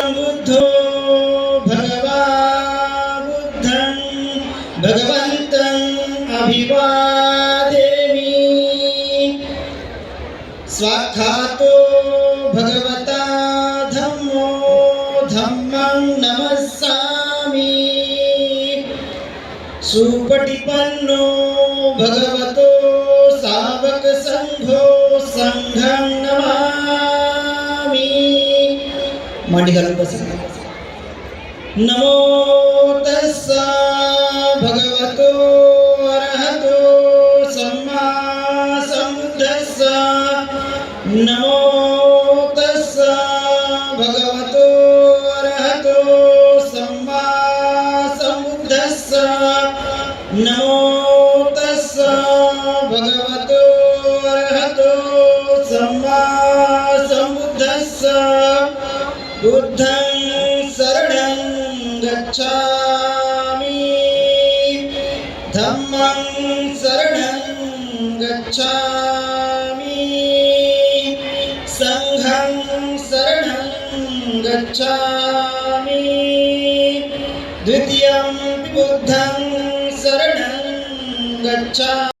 सम्बुद्धो भगवा बुद्धं भगवन्तम् अभिवादेमि स्वाखातो भगवता धम्मो धम्मं नमस्सामि सुपटिपन्नो भगवतो सावकसङ्घो सङ्घं नमामि मणिगल्पसङ्घ नमो तस्स भगवतो अरहतो सम्मा सम्बुद्धस्स नमो तस्स भगवतो अरहतो सम्मा नमो बुद्धं शरणं गच्छामि। धम्मं शरणं गच्छामि। सङ्घं शरणं गच्छामि। द्वितीयं बुद्धं शरणं गच्छामि